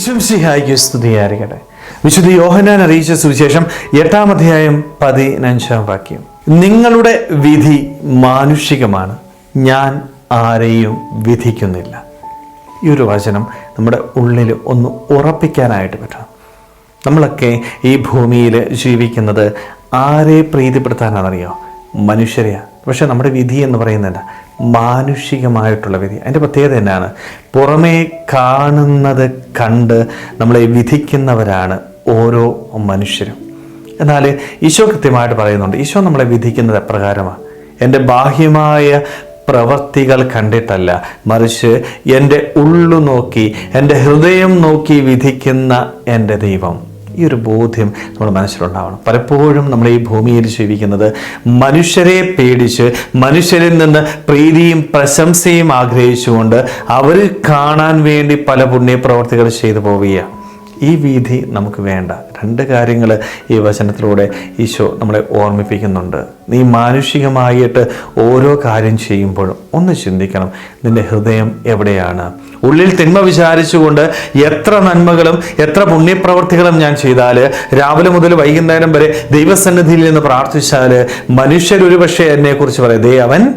ഈശംസിഹായിക്ക് സ്തുതിയായിരിക്കട്ടെ വിശുദ്ധ യോഹനാൻ അറിയിച്ച സുവിശേഷം എട്ടാം അധ്യായം പതിനഞ്ചാം വാക്യം. നിങ്ങളുടെ വിധി മാനുഷികമാണ്. ഞാൻ ആരെയും വിധിക്കുന്നില്ല. ഈ ഒരു വചനം നമ്മുടെ ഉള്ളിൽ ഒന്ന് ഉറപ്പിക്കാനായിട്ട് പറ്റണം. നമ്മളൊക്കെ ഈ ഭൂമിയിൽ ജീവിക്കുന്നത് ആരെ പ്രീതിപ്പെടുത്താനാണെന്നറിയോ? മനുഷ്യരെയാണ് പക്ഷെ നമ്മുടെ വിധി എന്ന് പറയുന്നത് മാനുഷികമായിട്ടുള്ള വിധി. അതിന്റെ പ്രത്യേകത എന്നാണ്. പുറമേ കാണുന്നത് കണ്ട് നമ്മളെ വിധിക്കുന്നവരാണ് ഓരോ മനുഷ്യരും. എന്നാൽ ഈശോ കൃത്യമായിട്ട് പറയുന്നുണ്ട് ഈശോ നമ്മളെ വിധിക്കുന്നത് എപ്രകാരമാണ് എന്റെ ബാഹ്യമായ പ്രവർത്തികൾ കണ്ടിട്ടല്ല മറിച്ച് എന്റെ ഉള്ളു നോക്കി എന്റെ ഹൃദയം നോക്കി വിധിക്കുന്ന എന്റെ ദൈവം. ഈ ഒരു ബോധ്യം നമ്മുടെ മനസ്സിലുണ്ടാവണം. പലപ്പോഴും നമ്മൾ ഈ ഭൂമിയിൽ ജീവിക്കുന്നത് മനുഷ്യരെ പേടിച്ച് മനുഷ്യരിൽ നിന്ന് പ്രീതിയും പ്രശംസയും ആഗ്രഹിച്ചുകൊണ്ട് അവർ കാണാൻ വേണ്ടി പല പുണ്യപ്രവർത്തികൾ ചെയ്തു പോവുകയാണ്. ഈ വിധി നമുക്ക് വേണ്ട. രണ്ട് കാര്യങ്ങൾ ഈ വചനത്തിലൂടെ ഈശോ നമ്മളെ ഓർമ്മിപ്പിക്കുന്നുണ്ട്. നീ മാനുഷികമായിട്ട് ഓരോ കാര്യം ചെയ്യുമ്പോഴും ഒന്ന് ചിന്തിക്കണം നിന്റെ ഹൃദയം എവിടെയാണ്? ഉള്ളിൽ തിന്മ വിചാരിച്ചുകൊണ്ട് എത്ര നന്മകളും എത്ര പുണ്യപ്രവർത്തികളും ഞാൻ ചെയ്താൽ രാവിലെ മുതൽ വൈകുന്നേരം വരെ ദൈവസന്നിധിയിൽ നിന്ന് പ്രാർത്ഥിച്ചാൽ മനുഷ്യരൊരു പക്ഷേ എന്നെക്കുറിച്ച് പറയും ദേ അവൻ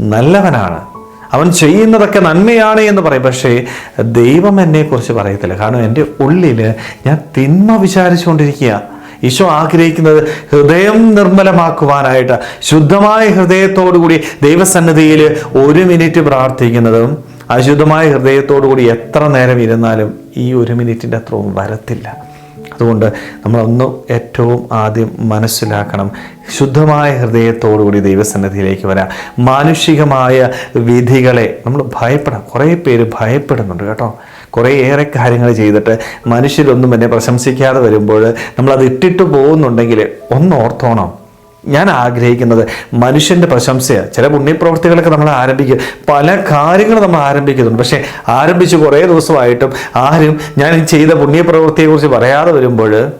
നല്ലവനാണ്. അവൻ ചെയ്യുന്നതൊക്കെ നന്മയാണ് എന്ന് പറയും. പക്ഷേ ദൈവം എന്നെക്കുറിച്ച് പറയത്തില്ല. കാരണം എന്റെ ഉള്ളിൽ ഞാൻ തിന്മ വിചാരിച്ചുകൊണ്ടിരിക്കുക ഈശോ ആഗ്രഹിക്കുന്നത് ഹൃദയം നിർമ്മലമാക്കുവാനായിട്ട് ശുദ്ധമായ ഹൃദയത്തോടുകൂടി ദൈവസന്നിധിയിൽ ഒരു മിനിറ്റ് പ്രാർത്ഥിക്കുന്നതും അശുദ്ധമായ ഹൃദയത്തോടുകൂടി എത്ര നേരം ഇരുന്നാലും ഈ ഒരു മിനിറ്റിന്റെ അത്രയും വരത്തില്ല. അതുകൊണ്ട് നമ്മളൊന്ന് ഏറ്റവും ആദ്യം മനസ്സിലാക്കണം. ശുദ്ധമായ ഹൃദയത്തോടുകൂടി ദൈവസന്നിധിയിലേക്ക് വരാം. മാനുഷികമായ വിധികളെ നമ്മൾ ഭയപ്പെടാം കുറേ പേര് ഭയപ്പെടുന്നുണ്ട് കേട്ടോ. കുറേ ഏറെ കാര്യങ്ങൾ ചെയ്തിട്ട് മനുഷ്യരൊന്നും എന്നെ പ്രശംസിക്കാതെ വരുമ്പോൾ നമ്മളത് ഇട്ടിട്ട് പോകുന്നുണ്ടെങ്കിൽ ഒന്ന് ഓർത്തോണം. ഞാൻ ആഗ്രഹിക്കുന്നത് മനുഷ്യന്റെ പ്രശംസയാണ് ചില പുണ്യപ്രവൃത്തികളൊക്കെ നമ്മൾ ആരംഭിക്കുക പല കാര്യങ്ങളും നമ്മൾ ആരംഭിക്കുന്നുണ്ട്. പക്ഷേ ആരംഭിച്ച് കുറേ ദിവസമായിട്ടും ആരും ഞാൻ ചെയ്ത പുണ്യപ്രവൃത്തിയെക്കുറിച്ച് പറയാതെ വരുമ്പോൾ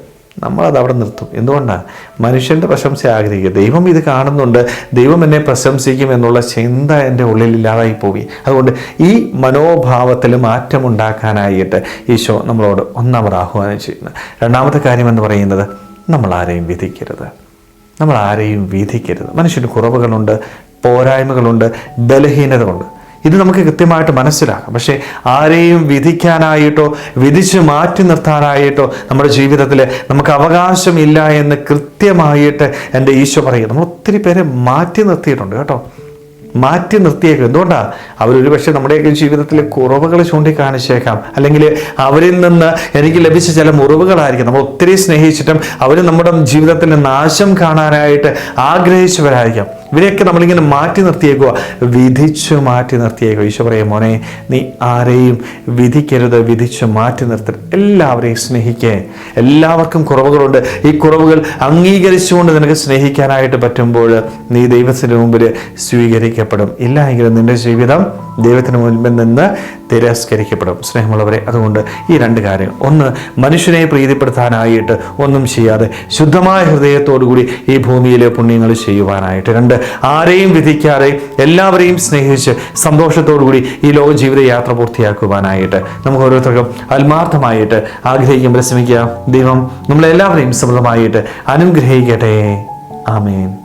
നമ്മളത് അവിടെ നിർത്തും. എന്തുകൊണ്ടാണ് മനുഷ്യന്റെ പ്രശംസ ആഗ്രഹിക്കുക. ദൈവം ഇത് കാണുന്നുണ്ട്. ദൈവം എന്നെ പ്രശംസിക്കും എന്നുള്ള ചിന്ത എന്റെ ഉള്ളിൽ ഇല്ലാതായി പോയി. അതുകൊണ്ട് ഈ മനോഭാവത്തിൽ മാറ്റമുണ്ടാക്കാനായിട്ട് ഈശോ നമ്മളോട് ഒന്നാമത് ആഹ്വാനം ചെയ്യുന്നത് രണ്ടാമത്തെ കാര്യം എന്ന് പറയുന്നത് നമ്മൾ ആരെയും വിധിക്കരുത്. നമ്മൾ ആരെയും വീതിക്കരുത് മനുഷ്യന് കുറവുകളുണ്ട് പോരായ്മകളുണ്ട് ബലഹീനതകളുണ്ട്. ഇത് നമുക്ക് കൃത്യമായിട്ട് മനസ്സിലാക്കാം. പക്ഷേ ആരെയും വിധിക്കാനായിട്ടോ വിധിച്ച് മാറ്റി നിർത്താനായിട്ടോ നമ്മുടെ ജീവിതത്തിൽ നമുക്ക് അവകാശമില്ല എന്ന് കൃത്യമായിട്ട് എന്റെ ഈശോ പറയും നമ്മൾ ഒത്തിരി പേരെ മാറ്റി നിർത്തിയിട്ടുണ്ട് കേട്ടോ. മാറ്റി നിർത്തിയേക്കും. എന്തുകൊണ്ടാ? അവരൊരു പക്ഷേ നമ്മുടെയൊക്കെ ജീവിതത്തിലെ കുറവുകൾ ചൂണ്ടിക്കാണിച്ചേക്കാം അല്ലെങ്കിൽ അവരിൽ നിന്ന് എനിക്ക് ലഭിച്ച ചില മുറിവുകളായിരിക്കും. നമ്മൾ ഒത്തിരി സ്നേഹിച്ചിട്ടും അവർ നമ്മുടെ ജീവിതത്തിൽ നാശം കാണാനായിട്ട് ആഗ്രഹിച്ചവരായിരിക്കാം. ഇവരെയൊക്കെ നമ്മളിങ്ങനെ മാറ്റി നിർത്തിയേക്കുക വിധിച്ചു മാറ്റി നിർത്തിയേക്കുക ഈശോ പറയും മോനെ നീ ആരെയും വിധിക്കരുത്. വിധിച്ചു മാറ്റി നിർത്തരുത്. എല്ലാവരെയും സ്നേഹിക്കേ. എല്ലാവർക്കും കുറവുകളുണ്ട്. ഈ കുറവുകൾ അംഗീകരിച്ചുകൊണ്ട് നിനക്ക് സ്നേഹിക്കാനായിട്ട് പറ്റുമ്പോൾ നീ ദൈവത്തിന് മുമ്പിൽ സ്വീകരിക്കപ്പെടും. ഇല്ല എങ്കിലും നിന്റെ ജീവിതം ദൈവത്തിന് മുൻപിൽ നിന്ന് തിരസ്കരിക്കപ്പെടും. സ്നേഹമുള്ളവരെ അതുകൊണ്ട് ഈ രണ്ട് കാര്യങ്ങൾ. ഒന്ന് മനുഷ്യനെ പ്രീതിപ്പെടുത്താനായിട്ട് ഒന്നും ചെയ്യാതെ ശുദ്ധമായ ഹൃദയത്തോടുകൂടി ഈ ഭൂമിയിലെ പുണ്യങ്ങൾ ചെയ്യുവാനായിട്ട്. രണ്ട് ആരെയും വിധിക്കാതെ എല്ലാവരെയും സ്നേഹിച്ച് സന്തോഷത്തോടുകൂടി ഈ ലോക ജീവിത യാത്ര പൂർത്തിയാക്കുവാനായിട്ട് നമുക്ക് ഓരോരുത്തർക്കും ആത്മാർത്ഥമായിട്ട് ആഗ്രഹിക്കുമ്പോൾ ശ്രമിക്കുക. ദൈവം നമ്മളെല്ലാവരെയും സമൃദ്ധമായിട്ട് അനുഗ്രഹിക്കട്ടെ. ആമേൻ.